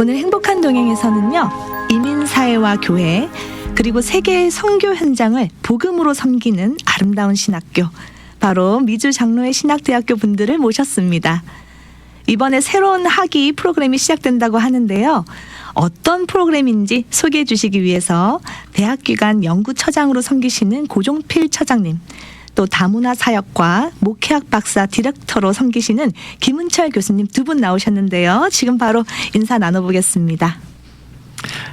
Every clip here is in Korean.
오늘 행복한 동행에서는요, 이민사회와 교회, 그리고 세계의 선교 현장을 복음으로 섬기는 아름다운 신학교, 바로 미주 장로의 신학대학교 분들을 모셨습니다. 이번에 새로운 학위 프로그램이 시작된다고 하는데요. 어떤 프로그램인지 소개해 주시기 위해서 대학기관 연구처장으로 섬기시는 고종필 처장님, 또 다문화 사역과 목회학 박사 디렉터로 섬기시는 김은철 교수님 두 분 나오셨는데요. 지금 바로 인사 나눠보겠습니다.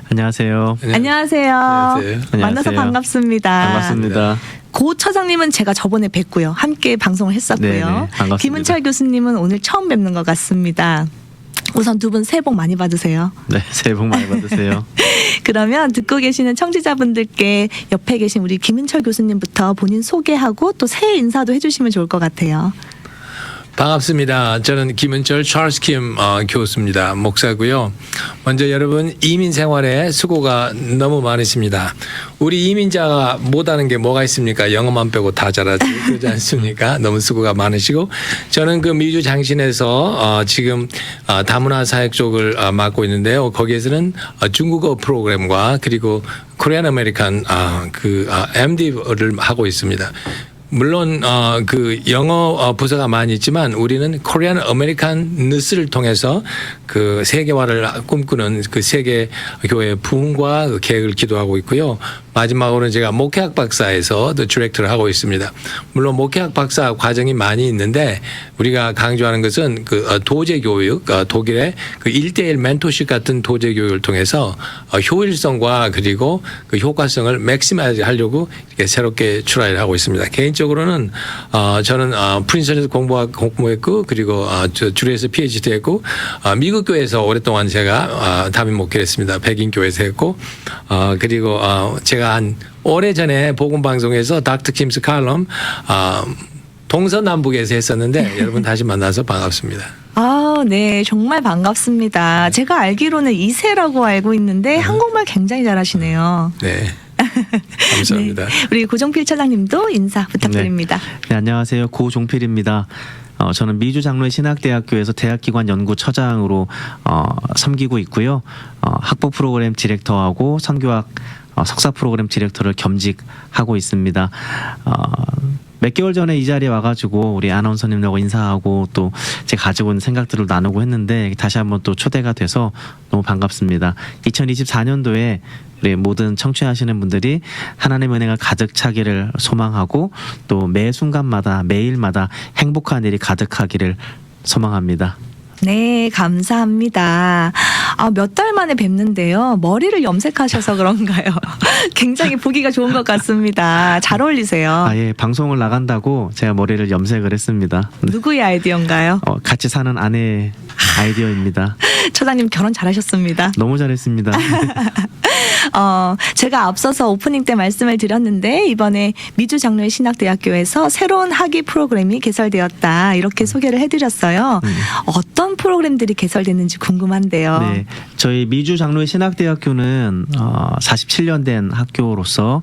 안녕하세요. 안녕하세요. 안녕하세요. 만나서 안녕하세요. 반갑습니다. 반갑습니다. 고 처장님은 제가 저번에 뵙고요. 함께 방송을 했었고요. 네네, 반갑습니다. 김은철 교수님은 오늘 처음 뵙는 것 같습니다. 우선 두 분 새해 복 많이 받으세요. 네, 새해 복 많이 받으세요. 그러면 듣고 계시는 청취자분들께 옆에 계신 우리 김은철 교수님부터 본인 소개하고 또 새해 인사도 해주시면 좋을 것 같아요. 반갑습니다. 저는 김은철 찰스 킴 어, 교수입니다. 목사고요. 먼저 여러분 이민 생활에 수고가 너무 많으십니다. 우리 이민자가 못하는 게 뭐가 있습니까? 영어만 빼고 다 잘하지 그러지 않습니까? 너무 수고가 많으시고 저는 그 미주 장신에서 어, 지금 어, 다문화 사역 쪽을 어, 맡고 있는데요. 거기에서는 어, 중국어 프로그램과 그리고 코리안 아메리칸 아, 그 아, MD를 하고 있습니다. 물론 어, 그 영어 어, 부서가 많이 있지만 우리는 코리안 아메리칸 뉴스를 통해서 그 세계화를 꿈꾸는 그 세계 교회 부흥과 그 계획을 기도하고 있고요. 마지막으로는 제가 목회학 박사에서 또 디렉터를 하고 있습니다. 물론 목회학 박사 과정이 많이 있는데 우리가 강조하는 것은 그 어, 도제 교육, 어, 독일의 그 1대1 멘토십 같은 도제 교육을 통해서 어, 효율성과 그리고 그 효과성을 맥시마이즈 하려고 이렇게 새롭게 출하를 하고 있습니다. 개인적으로는 어, 저는 어, 프린스턴에서 공부하, 공부했고 그리고 주리에서 PhD 했고 어, 미국 교회에서 오랫동안 제가 어, 담임 목회를 했습니다. 백인 교회에서 했고 어, 그리고 어, 제가 한 오래 전에 복음 방송에서 닥터 킴스 칼럼 어, 동서남북에서 했었는데 여러분 다시 만나서 반갑습니다. 아, 네, 정말 반갑습니다. 제가 알기로는 이세라고 알고 있는데 한국말 굉장히 잘하시네요. 네. 감사합니다. 네, 우리 고종필 처장님도 인사 부탁드립니다. 네, 안녕하세요. 고종필입니다. 어, 저는 미주 장로의 신학대학교에서 대학기관 연구처장으로 어, 섬기고 있고요. 어, 학부 프로그램 디렉터하고 선교학 어, 석사 프로그램 디렉터를 겸직하고 있습니다. 어, 몇 개월 전에 이 자리에 와가지고 우리 아나운서님하고 인사하고 또 제가 가지고 있는 생각들을 나누고 했는데 다시 한번 또 초대가 돼서 너무 반갑습니다. 2024년도에 우리 모든 청취하시는 분들이 하나님의 은혜가 가득 차기를 소망하고 또 매 순간마다 매일마다 행복한 일이 가득하기를 소망합니다. 네, 감사합니다. 아, 몇 달 만에 뵙는데요. 머리를 염색하셔서 그런가요? 굉장히 보기가 좋은 것 같습니다. 잘 어울리세요. 아 예 방송을 나간다고 제가 머리를 염색을 했습니다. 누구의 아이디어인가요? 어, 같이 사는 아내 아이디어입니다. 처장님 결혼 잘하셨습니다. 너무 잘했습니다. 어, 제가 앞서서 오프닝 때 말씀을 드렸는데 이번에 미주 장로의 신학대학교에서 새로운 학위 프로그램이 개설되었다 이렇게 소개를 해드렸어요. 음. 어떤 프로그램들이 개설됐는지 궁금한데요. 네, 저희 미주 장로의 신학대학교는 어, 47년 된 학교로서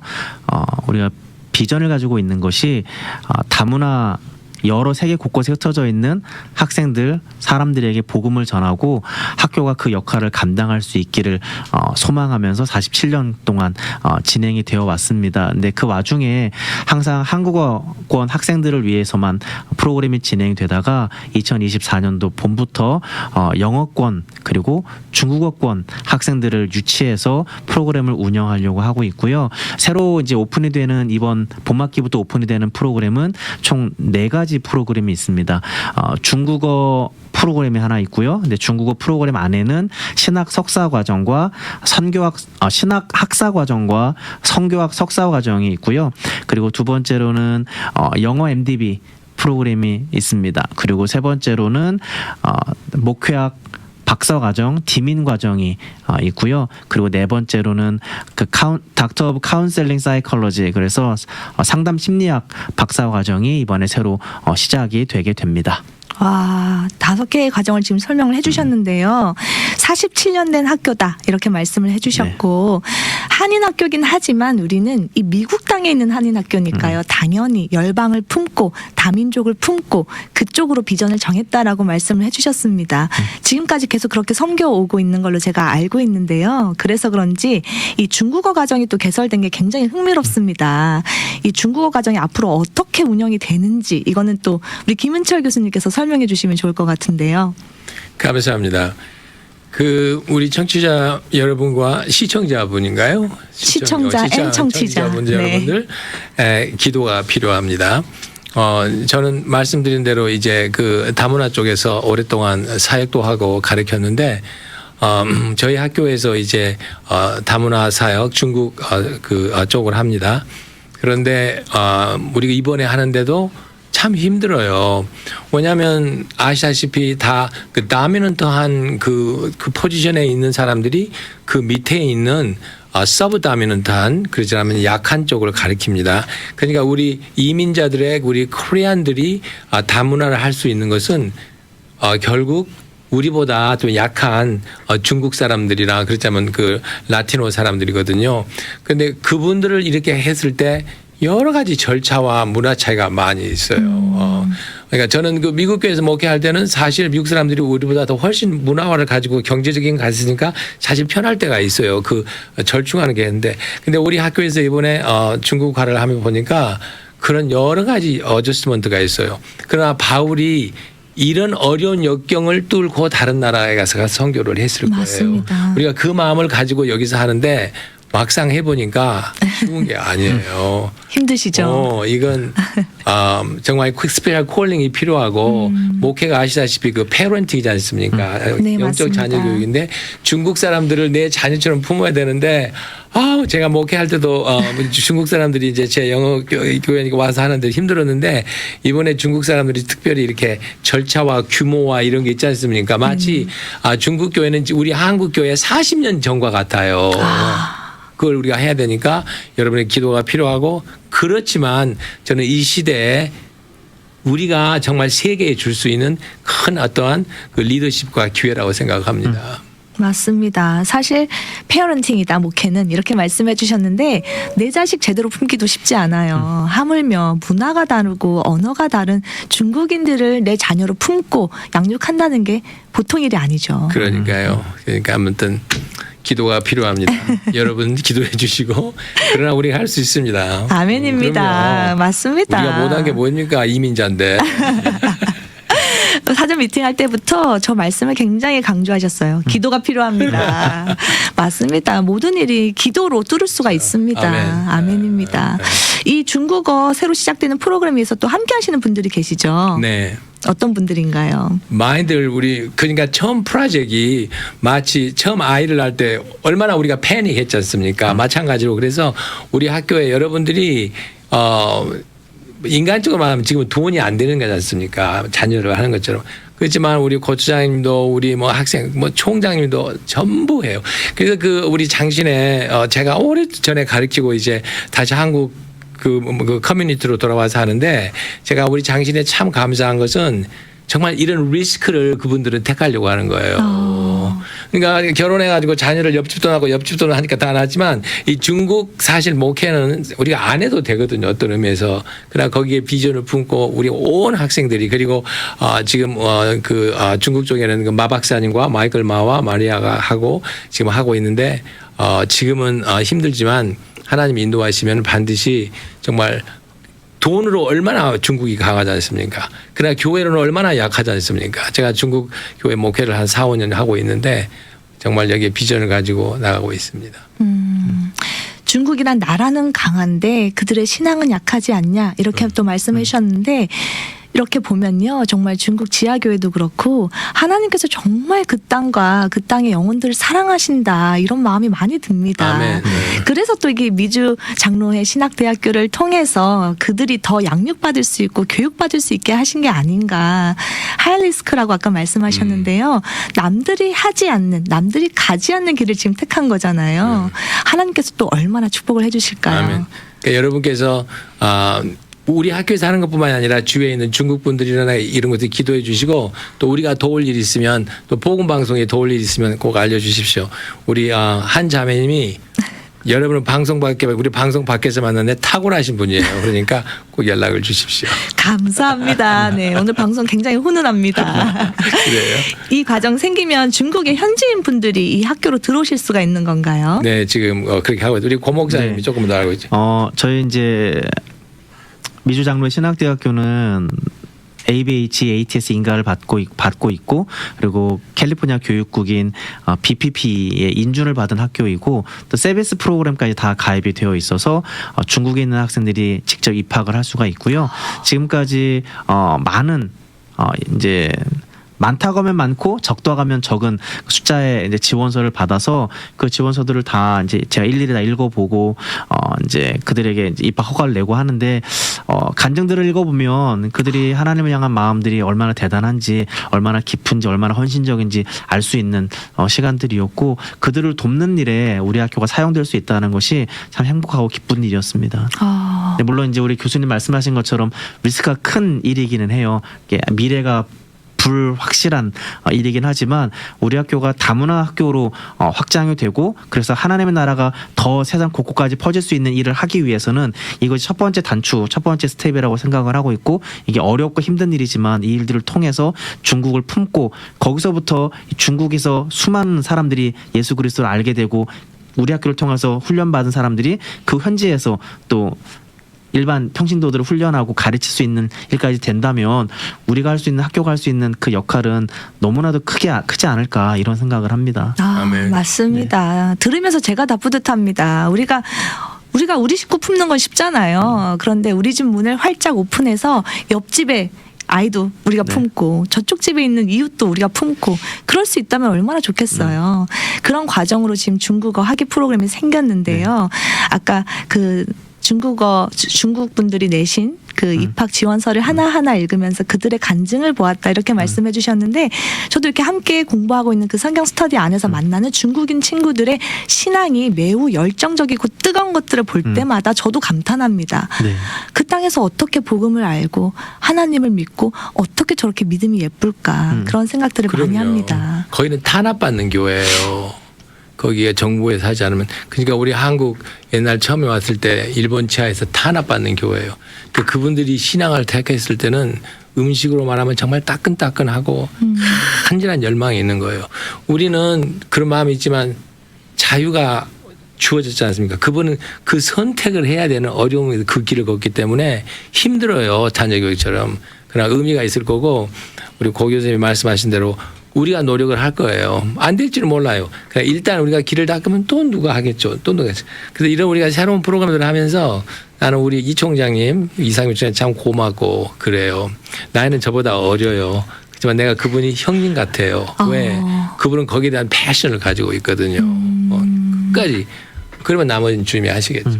어, 우리가 비전을 가지고 있는 것이 어, 다문화 여러 세계 곳곳에 흩어져 있는 학생들 사람들에게 복음을 전하고 학교가 그 역할을 감당할 수 있기를 어, 소망하면서 47년 동안 어, 진행이 되어 왔습니다. 근데 그 와중에 항상 한국어권 학생들을 위해서만 프로그램이 진행되다가 2024년도 봄부터 어, 영어권 그리고 중국어권 학생들을 유치해서 프로그램을 운영하려고 하고 있고요. 새로 이제 오픈이 되는 이번 봄학기부터 오픈이 되는 프로그램은 총 네 가지 프로그램이 있습니다. 어, 중국어 프로그램이 하나 있고요. 근데 중국어 프로그램 안에는 신학 석사 과정과 선교학 어, 신학 학사 과정과 성교학 석사 과정이 있고요. 그리고 두 번째로는 어, 영어 MDB 프로그램이 있습니다. 그리고 세 번째로는 어, 목회학 박사 과정, 디민 과정이 어, 있고요. 그리고 네 번째로는 그 카운 닥터 오브 카운셀링 사이컬러지 그래서 어, 상담 심리학 박사 과정이 이번에 새로 어, 시작이 되게 됩니다. 와, 다섯 개의 과정을 지금 설명을 해주셨는데요. 47년 된 학교다 이렇게 말씀을 해주셨고 네. 한인 학교긴 하지만 우리는 이 미국 땅에 있는 한인 학교니까요. 당연히 열방을 품고 다민족을 품고 그쪽으로 비전을 정했다라고 말씀을 해주셨습니다. 지금까지 계속 그렇게 섬겨오고 있는 걸로 제가 알고 있는데요. 그래서 그런지 이 중국어 과정이 또 개설된 게 굉장히 흥미롭습니다. 이 중국어 과정이 앞으로 어떻게 운영이 되는지 이거는 또 우리 김은철 교수님께서 설명해 주시면 좋을 것 같은데요. 감사합니다. 그 우리 청취자 여러분과 시청자분인가요? 시청자, 시청- 앤 청취자. 청취자분 네. 여러분들 에, 기도가 필요합니다. 어, 저는 말씀드린 대로 이제 그 다문화 쪽에서 오랫동안 사역도 하고 가르쳤는데 어, 음, 저희 학교에서 이제 어, 다문화 사역 중국 어, 그 어, 쪽을 합니다. 그런데 어, 우리가 이번에 하는데도 참 힘들어요. 왜냐하면 아시다시피 다 그 다미넌트한 그, 그 포지션에 있는 사람들이 그 밑에 있는 어, 서브 다미넌트한 그러자면 약한 쪽을 가리킵니다. 그러니까 우리 이민자들의 우리 코리안들이 아, 다문화를 할 수 있는 것은 어, 결국 우리보다 좀 약한 어, 중국 사람들이나 그렇자면 그 라티노 사람들이거든요. 근데 그분들을 이렇게 했을 때 여러 가지 절차와 문화 차이가 많이 있어요. 어, 그러니까 저는 그 미국 교회에서 목회할 때는 사실 미국 사람들이 우리보다 더 훨씬 문화화를 가지고 경제적인 가 있으니까 사실 편할 때가 있어요. 그 절충하는 게 있는데 근데 우리 학교에서 이번에 어, 중국화를 하면 보니까 그런 여러 가지 어저스먼트가 있어요. 그러나 바울이 이런 어려운 역경을 뚫고 다른 나라에 가서 선교를 했을 거예요. 맞습니다. 우리가 그 마음을 가지고 여기서 하는데 막상 해보니까 쉬운 게 아니에요. 힘드시죠? 어, 이건 아, 정말 퀵 스페셜 콜링이 필요하고 목회가 아시다시피 그 페런팅이지 않습니까? 음. 네, 영적 맞습니다. 자녀 교육인데 중국 사람들을 내 자녀처럼 품어야 되는데 아, 제가 목회할 때도 어, 중국 사람들이 이제 제 영어 교- 교회 와서 하는데 힘들었는데 이번에 중국 사람들이 특별히 이렇게 절차와 규모와 이런 게 있지 않습니까? 마치 아, 중국 교회는 우리 한국 교회 40년 전과 같아요. 그걸 우리가 해야 되니까 여러분의 기도가 필요하고 그렇지만 저는 이 시대에 우리가 정말 세계에 줄 수 있는 큰 어떠한 그 리더십과 기회라고 생각합니다. 맞습니다. 사실 페어런팅이다 목회는 이렇게 말씀해 주셨는데 내 자식 제대로 품기도 쉽지 않아요. 하물며 문화가 다르고 언어가 다른 중국인들을 내 자녀로 품고 양육한다는 게 보통 일이 아니죠. 그러니까요. 그러니까 아무튼 기도가 필요합니다. 여러분 기도해 주시고 그러나 우리가 할 수 있습니다. 아멘입니다. 그럼요. 맞습니다. 우리가 못한 게 뭡니까 이민자인데. 사전 미팅할 때부터 저 말씀을 굉장히 강조하셨어요. 기도가 필요합니다. 맞습니다. 모든 일이 기도로 뚫을 수가 있습니다. 아멘. 입니다 이 중국어 새로 시작되는 프로그램에서 또 함께 하시는 분들이 계시죠. 네. 어떤 분들인가요? 마인드를 우리 그러니까 처음 프로젝트이 마치 처음 아이를 낳을 때 얼마나 우리가 패닉했지 않습니까? 마찬가지로 그래서 우리 학교에 여러분들이 어 인간적으로 말하면 지금 돈이 안 되는 거지 않습니까? 자녀를 하는 것처럼. 그렇지만 우리 고추장님도 우리 뭐 학생 뭐 총장님도 전부 해요. 그래서 그 우리 장신에 어 제가 오래 전에 가르치고 이제 다시 한국 그, 뭐, 그 커뮤니티로 돌아와서 하는데 제가 우리 장신에 참 감사한 것은 정말 이런 리스크를 그분들은 택하려고 하는 거예요. 어. 그러니까 결혼해가지고 자녀를 옆집도 하고 옆집도 하니까 다 나지만 이 중국 사실 목회는 우리가 안 해도 되거든요. 어떤 의미에서. 그러나 거기에 비전을 품고 우리 온 학생들이 그리고 어, 지금 어, 그 어, 중국 쪽에는 그 마 박사님과 마이클 마와 마리아가 하고 지금 하고 있는데 어, 지금은 어, 힘들지만 하나님 인도하시면 반드시 정말 돈으로 얼마나 중국이 강하지 않습니까? 그러나 교회로는 얼마나 약하지 않습니까? 제가 중국 교회 목회를 한 4, 5년 하고 있는데 정말 여기에 비전을 가지고 나가고 있습니다. 음, 중국이란 나라는 강한데 그들의 신앙은 약하지 않냐 이렇게 또 말씀해 주셨는데 이렇게 보면요 정말 중국 지하교회도 그렇고 하나님께서 정말 그 땅과 그 땅의 영혼들을 사랑하신다 이런 마음이 많이 듭니다. 아멘. 네. 그래서 또 이게 미주 장로회 신학대학교를 통해서 그들이 더 양육받을 수 있고 교육받을 수 있게 하신 게 아닌가. 하이리스크라고 아까 말씀하셨는데요. 남들이 하지 않는, 남들이 가지 않는 길을 지금 택한 거잖아요. 하나님께서 또 얼마나 축복을 해주실까요? 아멘. 그러니까 여러분께서 아 우리 학교에서 하는 것뿐만이 아니라 주위에 있는 중국 분들이나 이런 것들 기도해 주시고 또 우리가 도울 일 있으면 또 복음 방송에 도울 일 있으면 꼭 알려 주십시오. 우리 아, 한 자매님이 여러분은 방송 밖에 우리 방송 밖에서 만났는데 탁월하신 분이에요. 그러니까 꼭 연락을 주십시오. 감사합니다. 네, 오늘 방송 굉장히 훈훈합니다. 그래요. 이 과정 생기면 중국의 현지인 분들이 이 학교로 들어오실 수가 있는 건가요? 네, 지금 어, 그렇게 하고 있- 우리 고목사님이 네. 조금 더 알고 있죠. 어, 저희 이제 미주 장로의 신학대학교는 ABH, ATS 인가를 받고 있- 받고 있고 그리고 캘리포니아 교육국인 어, BPP의 인준을 받은 학교이고 또 세비스 프로그램까지 다 가입이 되어 있어서 어, 중국에 있는 학생들이 직접 입학을 할 수가 있고요. 지금까지 어, 많은 어, 이제 많다고 하면 많고 적다고 하면 적은 숫자의 이제 지원서를 받아서 그 지원서들을 다 이제 제가 일일이 다 읽어보고 어 이제 그들에게 이제 입학 허가를 내고 하는데 어 간증들을 읽어보면 그들이 하나님을 향한 마음들이 얼마나 대단한지 얼마나 깊은지 얼마나 헌신적인지 알 수 있는 어 시간들이었고 그들을 돕는 일에 우리 학교가 사용될 수 있다는 것이 참 행복하고 기쁜 일이었습니다. 아, 네, 물론 이제 우리 교수님 말씀하신 것처럼 리스크가 큰 일이기는 해요. 미래가 불확실한 어, 일이긴 하지만 우리 학교가 다문화 학교로 어, 확장이 되고 그래서 하나님의 나라가 더 세상 곳곳까지 퍼질 수 있는 일을 하기 위해서는 이것이 첫 번째 단추, 첫 번째 스텝이라고 생각을 하고 있고 이게 어렵고 힘든 일이지만 이 일들을 통해서 중국을 품고 거기서부터 중국에서 수많은 사람들이 예수 그리스도를 알게 되고 우리 학교를 통해서 훈련받은 사람들이 그 현지에서 또 일반 평신도들을 훈련하고 가르칠 수 있는 일까지 된다면 우리가 할 수 있는 학교가 할 수 있는 그 역할은 너무나도 크게 크지 않을까 이런 생각을 합니다. 아, 아멘. 맞습니다. 들으면서 제가 다 뿌듯합니다. 우리가 우리가 우리 식구 품는 건 쉽잖아요. 그런데 우리 집 문을 활짝 오픈해서 옆집에 아이도 우리가 네. 품고 저쪽 집에 있는 이웃도 우리가 품고 그럴 수 있다면 얼마나 좋겠어요. 그런 과정으로 지금 중국어 학위 프로그램이 생겼는데요. 아까 그 중국어 주- 중국 분들이 내신 그 입학 지원서를 하나하나 읽으면서 그들의 간증을 보았다 이렇게 말씀해 주셨는데 저도 이렇게 함께 공부하고 있는 그 성경 스터디 안에서 만나는 중국인 친구들의 신앙이 매우 열정적이고 뜨거운 것들을 볼 음. 때마다 저도 감탄합니다. 네. 그 땅에서 어떻게 복음을 알고 하나님을 믿고 어떻게 저렇게 믿음이 예쁠까 음. 그런 생각들을 많이 합니다. 거기는 탄압받는 교회예요. 거기에 정부에서 하지 않으면 그러니까 우리 한국 옛날 처음에 왔을 때 일본 치하에서 탄압받는 교회예요. 그 그분들이 신앙을 택했을 때는 음식으로 말하면 정말 따끈따끈하고 음. 간절한 열망이 있는 거예요. 우리는 그런 마음이 있지만 자유가 주어졌지 않습니까? 그분은 그 선택을 해야 되는 어려움이 그 길을 걷기 때문에 힘들어요. 자녀 교육처럼. 그러나 의미가 있을 거고 우리 고 교수님이 말씀하신 대로 우리가 노력을 할 거예요. 안 될지는 몰라요. 그러니까 일단 우리가 길을 닦으면 또 누가 하겠죠. 또 누가 하겠죠. 그래서 이런 우리가 새로운 프로그램들을 하면서 나는 우리 이 총장님, 이상민 총장 참 고맙고 그래요. 나이는 저보다 어려요. 그렇지만 내가 그분이 형님 같아요. 왜? 어. 그분은 거기에 대한 패션을 가지고 있거든요. 어, 끝까지. 그러면 나머지는 주님이 하시겠죠.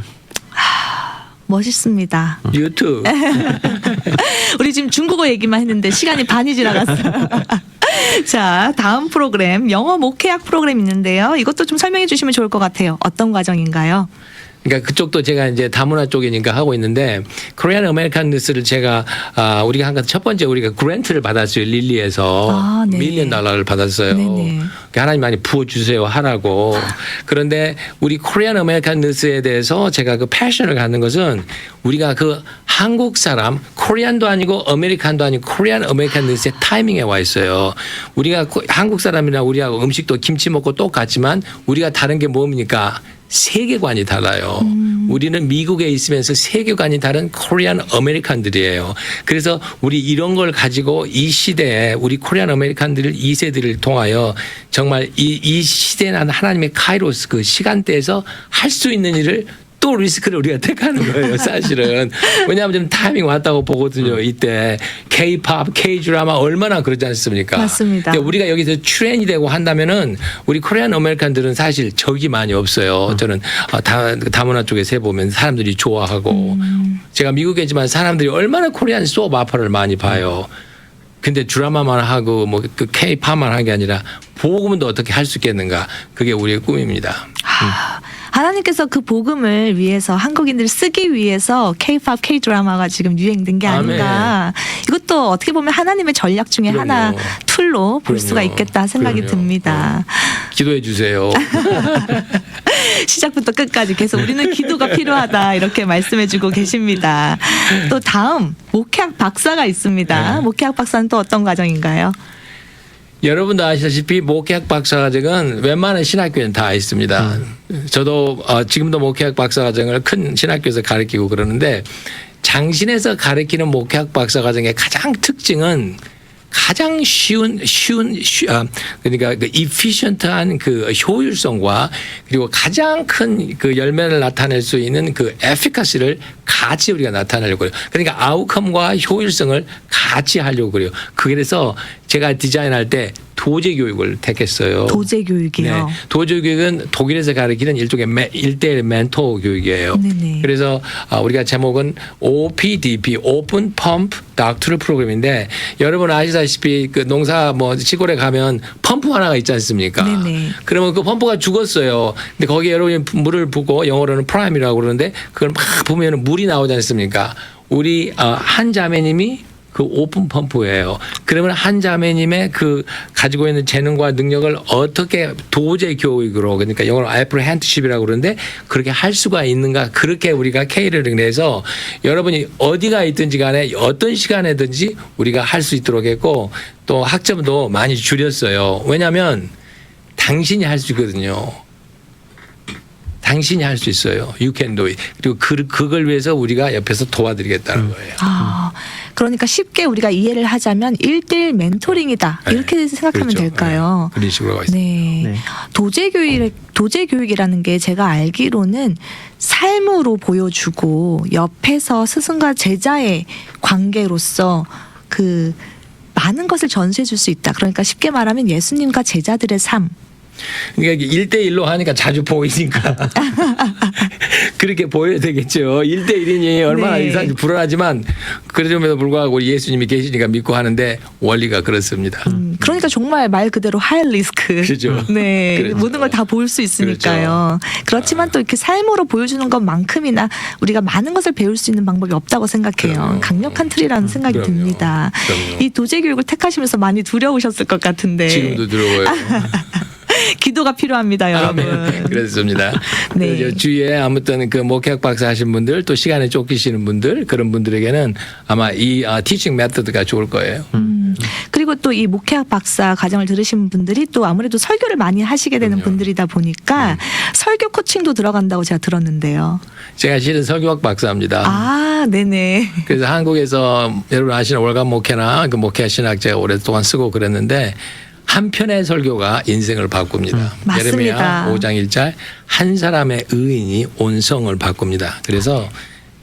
멋있습니다. 유튜브. 우리 지금 중국어 얘기만 했는데 시간이 반이 지나갔어요. 자, 다음 프로그램 영어 목회학 프로그램 있는데요. 이것도 좀 설명해 주시면 좋을 것 같아요. 어떤 과정인가요? 그러니까 그쪽도 제가 이제 다문화 쪽이니까 하고 있는데 코리안 아메리칸 뉴스를 제가 아 우리가 한첫 번째 우리가 그랜트를 받았어요 릴리에서 아, 네. 밀리언 달러를 받았어요. 네네. 그러니까 하나님 많이 부어 주세요 하라고. 그런데 우리 코리안 아메리칸 뉴스에 대해서 제가 그 패션을 갖는 것은 우리가 그 한국 사람 코리안도 아니고 아메리칸도 아니고 코리안 아메리칸 뉴스의 타이밍에 와 있어요. 우리가 코- 한국 사람이나 우리하고 음식도 김치 먹고 똑같지만 우리가 다른 게 뭡니까? 세계관이 달라요. 우리는 미국에 있으면서 세계관이 다른 코리안 아메리칸들이에요. 그래서 우리 이런 걸 가지고 이 시대에 우리 코리안 아메리칸들 2세들을 통하여 정말 이, 이 시대는 하나님의 카이로스 그 시간대에서 할 수 있는 일을 또 리스크를 우리가 택하는 거예요, 사실은. 왜냐하면 좀 타이밍 왔다고 보거든요, 이때. K-팝, K-드라마 얼마나 그러지 않습니까? 맞습니다. 근데 우리가 여기서 출연이 되고 한다면은 우리 코리안 아메리칸들은 사실 적이 많이 없어요. 저는 어, 다, 다문화 쪽에서 해보면 사람들이 좋아하고 제가 미국이지만 사람들이 얼마나 코리안 소업 아파를 많이 봐요. 근데 드라마만 하고 뭐그 K-팝만 한 게 아니라 복음도 어떻게 할 수 있겠는가? 그게 우리의 꿈입니다. 하, 하나님께서 그 복음을 위해서 한국인들을 쓰기 위해서 K-팝, K-드라마가 지금 유행된 게 아멘. 아닌가. 이것도 어떻게 보면 하나님의 전략 중에 그럼요. 하나 툴로 볼 그럼요. 수가 있겠다 생각이 그럼요. 듭니다. 기도해 주세요. 시작부터 끝까지 계속 우리는 기도가 필요하다 이렇게 말씀해주고 계십니다. 또 다음 목회학 박사가 있습니다. 네. 목회학 박사는 또 어떤 과정인가요? 여러분도 아시다시피 목회학 박사과정은 웬만한 신학교에는 다 있습니다. 저도 어, 지금도 목회학 박사과정을 큰 신학교에서 가르치고 그러는데 장신에서 가르치는 목회학 박사과정의 가장 특징은 가장 쉬운 쉬운 쉬, 아, 그러니까 그 efficient한 그 효율성과 그리고 가장 큰 그 열매를 나타낼 수 있는 그 efficacy를 같이 우리가 나타내려고 해요. 그러니까 아웃컴과 효율성을 같이 하려고 그래요. 그래서 제가 디자인할 때 도제 교육을 택했어요. 도제 교육이요. 네. 도제 교육은 독일에서 가르치는 일종의 매- 일대일 멘토 교육이에요. 네네. 그래서 아, 우리가 제목은 OPDP 오픈 펌프 닥터럴 프로그램인데 여러분 아시다시피 그 농사 뭐 시골에 가면 펌프 하나가 있지 않습니까? 네네. 그러면 그 펌프가 죽었어요. 근데 거기에 여러분이 물을 붓고 영어로는 프라임이라고 그러는데 그걸 막 부으면 물이 나오지 않습니까? 우리 어, 한 자매님이 그 오픈 펌프예요. 그러면 한 자매님의 그 가지고 있는 재능과 능력을 어떻게 도제 교육으로 그러니까 영어로 apprehensiv이라고 그러는데 그렇게 할 수가 있는가 그렇게 우리가 K를 내서 여러분이 어디가 있든지 간에 어떤 시간에든지 우리가 할 수 있도록 했고 또 학점도 많이 줄였어요. 왜냐하면 당신이 할 수 있거든요. 당신이 할 수 있어요. You can do it. 그리고 그, 그걸 위해서 우리가 옆에서 도와드리겠다는 거예요. 아, 그러니까 쉽게 우리가 이해를 하자면 일대일 멘토링이다. 네. 이렇게 생각하면 그렇죠. 될까요? 네. 그런 식으로 가 있어요. 네. 네. 도제 교육 도제 교육이라는 게 제가 알기로는 삶으로 보여주고 옆에서 스승과 제자의 관계로서 그 많은 것을 전수해 줄 수 있다. 그러니까 쉽게 말하면 예수님과 제자들의 삶. 그러니까 일대일로 하니까 자주 보이니까 그렇게 보여야 되겠죠. 일대일이니 얼마나 네. 이상한지 불안하지만 그럼에도 불구하고 우리 예수님이 계시니까 믿고 하는데 원리가 그렇습니다. 음, 그러니까 정말 말 그대로 하이 리스크. 그죠. 네. 그렇죠. 모든 걸다 보일 수 있으니까요. 그렇지만또 이렇게 삶으로 보여주는 것만큼이나 우리가 많은 것을 배울 수 있는 방법이 없다고 생각해요. 그럼요. 강력한 틀이라는 생각이 그럼요. 듭니다. 그럼요. 이 도제 교육을 택하시면서 많이 두려우셨을 것 같은데. 지금도 들어오요. 기도가 필요합니다, 여러분. 아멘. 그렇습니다. 네. 그래서 주위에 아무튼 그 목회학 박사 하신 분들 또 시간에 쫓기시는 분들 그런 분들에게는 아마 이 아, 티칭 메터드가 좋을 거예요. 음, 그리고 또 이 목회학 박사 과정을 들으신 분들이 또 아무래도 설교를 많이 하시게 되는 그럼요. 네. 분들이다 보니까 설교 코칭도 들어간다고 제가 들었는데요. 제가 실은 설교학 박사입니다. 아, 네네. 그래서 한국에서 여러분 아시는 월간 목회나 그 목회 신학 제가 오랫동안 쓰고 그랬는데 한 편의 설교가 인생을 바꿉니다. 맞습니다. 예레미야 5장 1절 한 사람의 의인이 온성을 바꿉니다. 그래서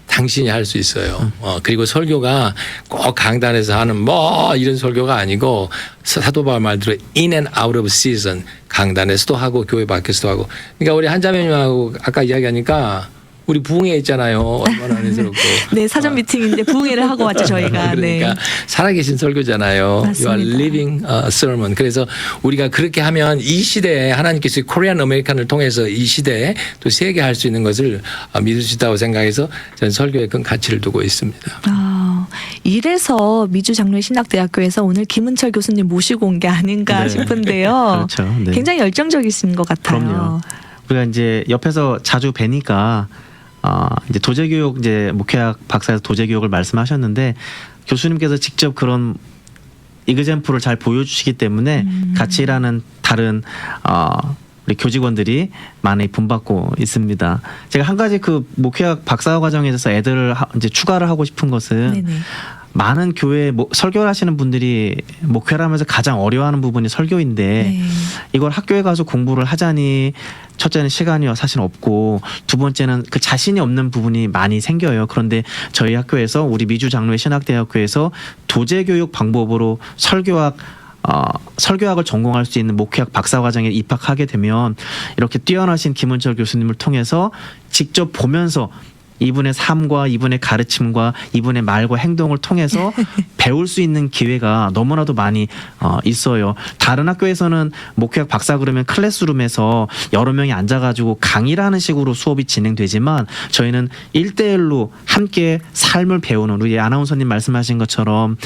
당신이 할 수 있어요. 어, 그리고 설교가 꼭 강단에서 하는 뭐 이런 설교가 아니고 사도 바울 말대로 in and out of season 강단에서도 하고 교회 밖에서도 하고. 그러니까 우리 한 자매님하고 아까 이야기하니까 우리 부흥회 있잖아요. 얼마나 안쓰럽고. 네, 사전 미팅인데 부흥회를 하고 왔죠, 저희가. 그러니까 네. 살아계신 설교잖아요. You 맞습니다. are living a sermon. 그래서 우리가 그렇게 하면 이 시대에 하나님께서 코리안 아메리칸을 통해서 이 시대에 또 세계 할 수 있는 것을 아, 믿을 수 있다고 생각해서 저는 설교에 큰 가치를 두고 있습니다. 아, 이래서 미주 장로의 신학대학교에서 오늘 김은철 교수님 모시고 온 게 아닌가 네. 싶은데요. 그렇죠. 네. 굉장히 열정적이신 것 같아요. 그럼요. 우리가 이제 옆에서 자주 뵈니까 어, 이제 도제교육 이제 목회학 박사에서 도제교육을 말씀하셨는데 교수님께서 직접 그런 이그젠플을 잘 보여주시기 때문에 음. 같이 일하는 다른 어, 우리 교직원들이 많이 본받고 있습니다. 제가 한 가지 그 목회학 박사 과정에서 애들을 하- 이제 추가를 하고 싶은 것은 네네. 많은 교회 모- 설교를 하시는 분들이 목회를 하면서 가장 어려워하는 부분이 설교인데 네. 이걸 학교에 가서 공부를 하자니 첫째는 시간이 사실 없고 두 번째는 그 자신이 없는 부분이 많이 생겨요. 그런데 저희 학교에서 우리 미주 장로의 신학대학교에서 도제 교육 방법으로 설교학 어, 설교학을 전공할 수 있는 목회학 박사 과정에 입학하게 되면 이렇게 뛰어나신 김은철 교수님을 통해서 직접 보면서 이분의 삶과 이분의 가르침과 이분의 말과 행동을 통해서 배울 수 있는 기회가 너무나도 많이 어, 있어요. 다른 학교에서는 목회학 박사 그러면 클래스룸에서 여러 명이 앉아가지고 강의를 하는 식으로 수업이 진행되지만 저희는 일대일로 함께 삶을 배우는 우리 아나운서님 말씀하신 것처럼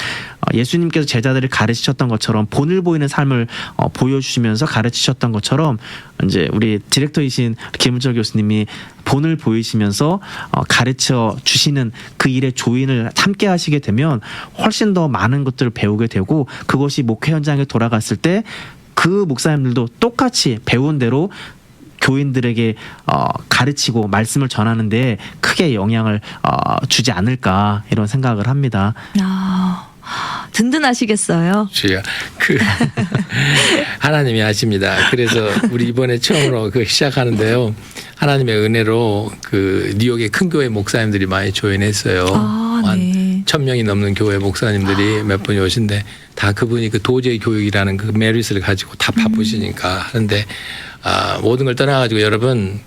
어, 예수님께서 제자들을 가르치셨던 것처럼 본을 보이는 삶을 어, 보여주시면서 가르치셨던 것처럼 이제 우리 디렉터이신 김은철 교수님이 본을 보이시면서 어, 가르쳐 주시는 그 일의 조인을 함께 하시게 되면 훨씬 더 많은 것들을 배우게 되고 그것이 목회 현장에 돌아갔을 때 그 목사님들도 똑같이 배운 대로 교인들에게 어, 가르치고 말씀을 전하는데 크게 영향을 어, 주지 않을까 이런 생각을 합니다. 아, 든든하시겠어요. 주여 그 하나님이 아십니다. 그래서 우리 이번에 처음으로 그 시작하는데요. 하나님의 은혜로 그 뉴욕의 큰 교회 목사님들이 많이 조인했어요. 아, 한 네. 천 명이 넘는 교회 목사님들이 몇 분이 오신데 다 그분이 그 도저히 교육이라는 그 메리트를 가지고 다 바쁘시니까 하는데 아, 모든 걸 떠나가지고 여러분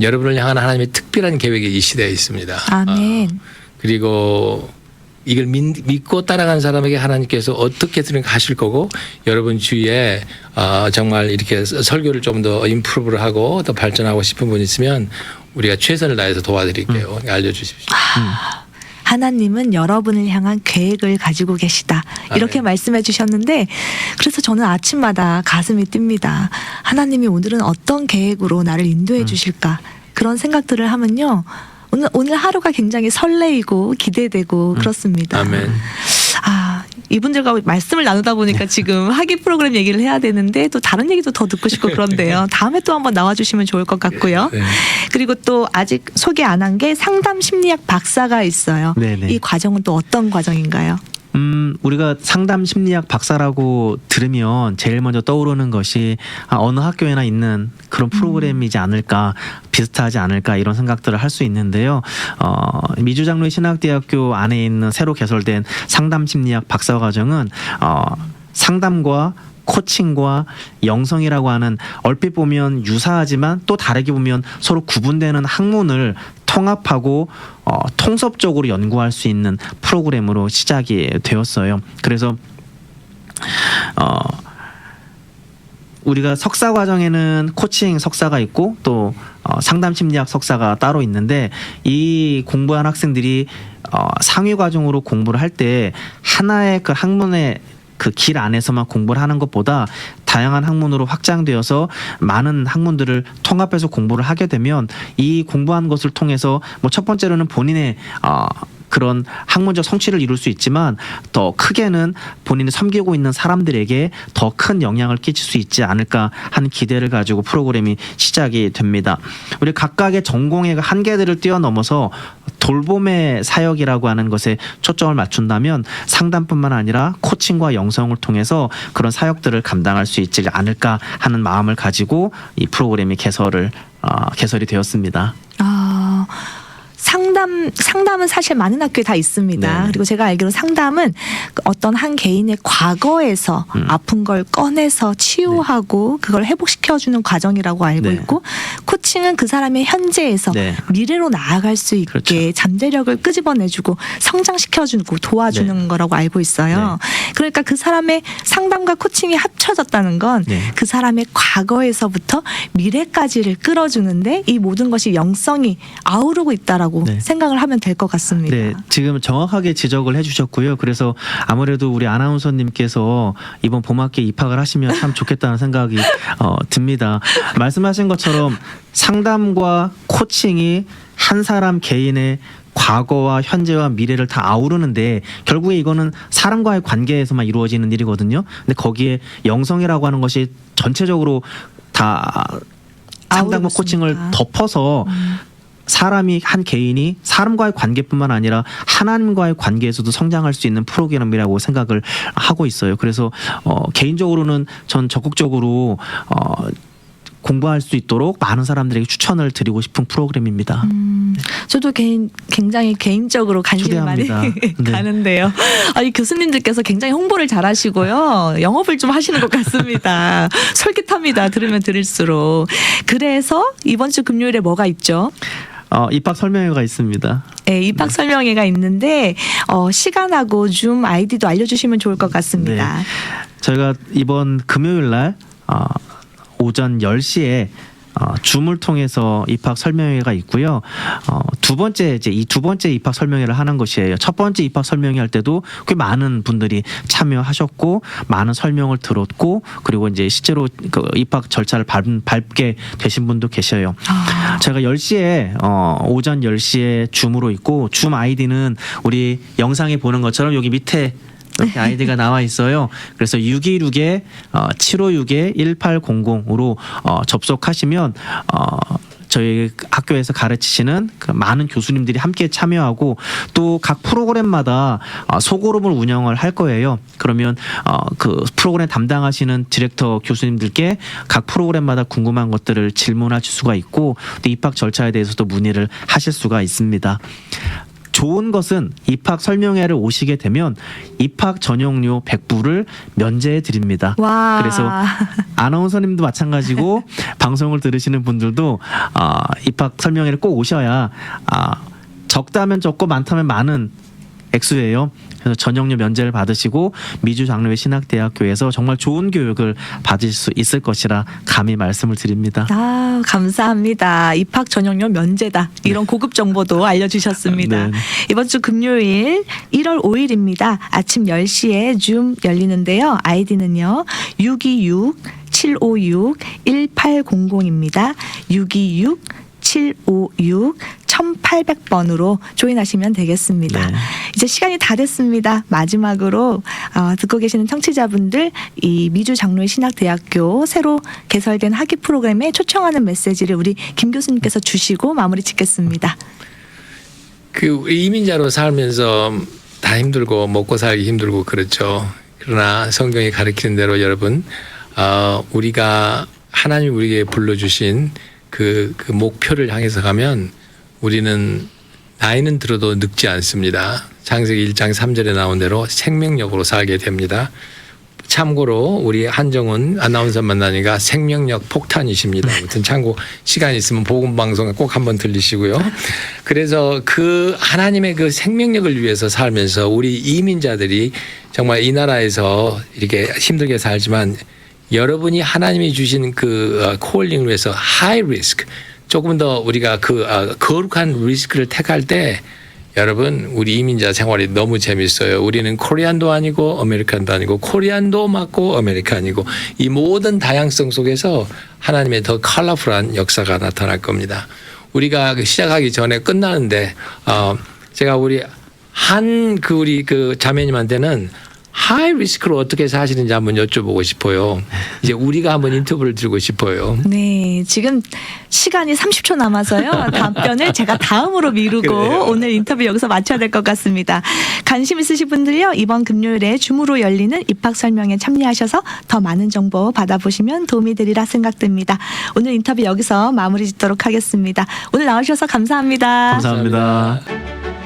여러분을 향한 하나님의 특별한 계획이 이 시대에 있습니다. 아멘. 아, 그리고 이걸 믿, 믿고 따라간 사람에게 하나님께서 어떻게든 하실 거고 여러분 주위에 어, 정말 이렇게 서- 설교를 좀더 임프루브를 하고 더 발전하고 싶은 분 있으면 우리가 최선을 다해서 도와드릴게요. 알려주십시오. 하나님은 여러분을 향한 계획을 가지고 계시다. 이렇게 아멘. 말씀해 주셨는데, 그래서 저는 아침마다 가슴이 뜁니다. 하나님이 오늘은 어떤 계획으로 나를 인도해 음. 주실까? 그런 생각들을 하면요. 오늘, 오늘 하루가 굉장히 설레이고 기대되고 그렇습니다. 음. 아멘. 아, 이분들과 말씀을 나누다 보니까 지금 학위 프로그램 얘기를 해야 되는데 또 다른 얘기도 더 듣고 싶고 그런데요. 다음에 또 한번 나와주시면 좋을 것 같고요. 네. 그리고 또 아직 소개 안 한 게 상담 심리학 박사가 있어요. 네 네. 이 과정은 또 어떤 과정인가요? 음, 우리가 상담 심리학 박사라고 들으면 제일 먼저 떠오르는 것이 아, 어느 학교에나 있는 그런 프로그램이지 않을까, 비슷하지 않을까 이런 생각들을 할 수 있는데요. 어, 미주장로의 신학대학교 안에 있는 새로 개설된 상담 심리학 박사 과정은 어, 상담과 코칭과 영성이라고 하는 얼핏 보면 유사하지만 또 다르게 보면 서로 구분되는 학문을 통합하고 어, 통섭적으로 연구할 수 있는 프로그램으로 시작이 되었어요. 그래서 어, 우리가 석사 과정에는 코칭 석사가 있고 또 어, 상담 심리학 석사가 따로 있는데 이 공부한 학생들이 어, 상위 과정으로 공부를 할 때 하나의 그 학문의 그 길 안에서만 공부를 하는 것보다 다양한 학문으로 확장되어서 많은 학문들을 통합해서 공부를 하게 되면 이 공부한 것을 통해서 뭐 첫 번째로는 본인의 어, 그런 학문적 성취를 이룰 수 있지만 더 크게는 본인이 섬기고 있는 사람들에게 더 큰 영향을 끼칠 수 있지 않을까 하는 기대를 가지고 프로그램이 시작이 됩니다. 우리 각각의 전공의 한계들을 뛰어넘어서 돌봄의 사역이라고 하는 것에 초점을 맞춘다면 상담뿐만 아니라 코칭과 영성을 통해서 그런 사역들을 감당할 수 있지 않을까 하는 마음을 가지고 이 프로그램이 개설을 어, 개설이 되었습니다. 아, 상담 상담은 사실 많은 학교에 다 있습니다. 네. 그리고 제가 알기로 상담은 그 어떤 한 개인의 과거에서 음. 아픈 걸 꺼내서 치유하고 그걸 회복시켜 주는 과정이라고 알고 네. 있고 코칭은 그 사람의 현재에서 네. 미래로 나아갈 수 있게 그렇죠. 잠재력을 끄집어내 주고 성장시켜 주고 도와주는 네. 거라고 알고 있어요. 그러니까 그 사람의 상담과 코칭이 합쳐졌다는 건그 네. 사람의 과거에서부터 미래까지를 끌어주는데 이 모든 것이 영성이 아우르고 있다라고 네. 생각 을 하면 될 것 같습니다. 네, 지금 정확하게 지적을 해주셨고요. 그래서 아무래도 우리 아나운서님께서 이번 봄학기에 입학을 하시면 참 좋겠다는 생각이 어, 듭니다. 말씀하신 것처럼 상담과 코칭이 한 사람 개인의 과거와 현재와 미래를 다 아우르는데 결국에 이거는 사람과의 관계에서만 이루어지는 일이거든요. 근데 거기에 영성이라고 하는 것이 전체적으로 다 상담과 아우르고 코칭을. 덮어서 음. 사람이 한 개인이 사람과의 관계뿐만 아니라 하나님과의 관계에서도 성장할 수 있는 프로그램이라고 생각을 하고 있어요. 그래서 어, 개인적으로는 전 적극적으로 어, 공부할 수 있도록 많은 사람들에게 추천을 드리고 싶은 프로그램입니다. 음, 저도 개인 굉장히 개인적으로 관심이 많이. 네. 가는데요. 아, 이 교수님들께서 굉장히 홍보를 잘하시고요. 영업을 좀 하시는 것 같습니다. 솔깃합니다. 들으면 들을수록. 그래서 이번 주 금요일에 뭐가 있죠? 어, 입학 설명회가 있습니다. 네, 입학 설명회가 있는데 어, 시간하고 줌 아이디도 알려주시면 좋을 것 같습니다. 저희가 이번 금요일 날 어, 오전 10시에 어, 줌을 통해서 입학 설명회가 있고요. 어, 두 번째 이제 이 두 번째 입학 설명회를 하는 것이에요. 첫 번째 입학 설명회 할 때도 꽤 많은 분들이 참여하셨고 많은 설명을 들었고 그리고 이제 실제로 그 입학 절차를 밟, 밟게 되신 분도 계셔요. 아, 제가 10시에 어 오전 10시에 줌으로 있고 줌 아이디는 우리 영상에 보는 것처럼 여기 밑에 이렇게 아이디가 나와 있어요. 그래서 626에 어 756에 1800으로 어 접속하시면 어 저희 학교에서 가르치시는 그 많은 교수님들이 함께 참여하고 또 각 프로그램마다 어, 소그룹을 운영을 할 거예요. 그러면 어, 그 프로그램 담당하시는 디렉터 교수님들께 각 프로그램마다 궁금한 것들을 질문하실 수가 있고 또 입학 절차에 대해서도 문의를 하실 수가 있습니다. 좋은 것은 입학 설명회를 오시게 되면 입학 전용료 100불을 면제해 드립니다. 와. 그래서 아나운서님도 마찬가지고 방송을 들으시는 분들도 아, 입학 설명회를 꼭 오셔야 아, 적다면 적고 많다면 많은 액수예요. 그래서 전용료 면제를 받으시고 미주 장로회 신학대학교에서 정말 좋은 교육을 받을 수 있을 것이라 감히 말씀을 드립니다. 아, 감사합니다. 입학 전용료 면제다. 이런 고급 정보도 알려주셨습니다. 네. 이번 주 금요일 1월 5일입니다. 아침 10시에 줌 열리는데요. 아이디는요. 626 756 1800입니다. 626 756 1800번으로 조인하시면 되겠습니다. 네. 이제 시간이 다 됐습니다. 마지막으로 어, 듣고 계시는 청취자분들 이 미주 장로의 신학대학교 새로 개설된 학위 프로그램에 초청하는 메시지를 우리 김 교수님께서 주시고 마무리 짓겠습니다. 그 이민자로 살면서 다 힘들고 먹고 살기 힘들고 그렇죠. 그러나 성경이 가르치는 대로 여러분 어, 우리가 하나님 이 우리에게 불러주신 그, 그 목표를 향해서 가면 우리는 나이는 들어도 늙지 않습니다. 창세기 1장 3절에 나온 대로 생명력으로 살게 됩니다. 참고로 우리 한정훈 아나운서 만나니까 생명력 폭탄이십니다. 아무튼 참고 시간 있으면 복음 방송 꼭 한번 들리시고요. 그래서 그 하나님의 그 생명력을 위해서 살면서 우리 이민자들이 정말 이 나라에서 이렇게 힘들게 살지만 여러분이 하나님이 주신 그 어, 콜링을 위해서 하이 리스크 조금 더 우리가 그 어, 거룩한 리스크를 택할 때 여러분 우리 이민자 생활이 너무 재밌어요. 우리는 코리안도 아니고 아메리칸도 아니고 코리안도 맞고 아메리칸이고 이 모든 다양성 속에서 하나님의 더 컬러풀한 역사가 나타날 겁니다. 우리가 그 시작하기 전에 끝나는데 어 제가 우리 한 그 우리 그 자매님한테는 하이 리스크로 어떻게 사시는지 한번 여쭤보고 싶어요. 이제 우리가 한번 인터뷰를 드리고 싶어요. 네, 지금 시간이 30초 남아서요. 답변을 제가 다음으로 미루고 그래요. 오늘 인터뷰 여기서 마쳐야 될 것 같습니다. 관심 있으신 분들요. 이번 금요일에 줌으로 열리는 입학 설명에 참여하셔서 더 많은 정보 받아보시면 도움이 되리라 생각됩니다. 오늘 인터뷰 여기서 마무리 짓도록 하겠습니다. 오늘 나와주셔서 감사합니다. 감사합니다. 감사합니다.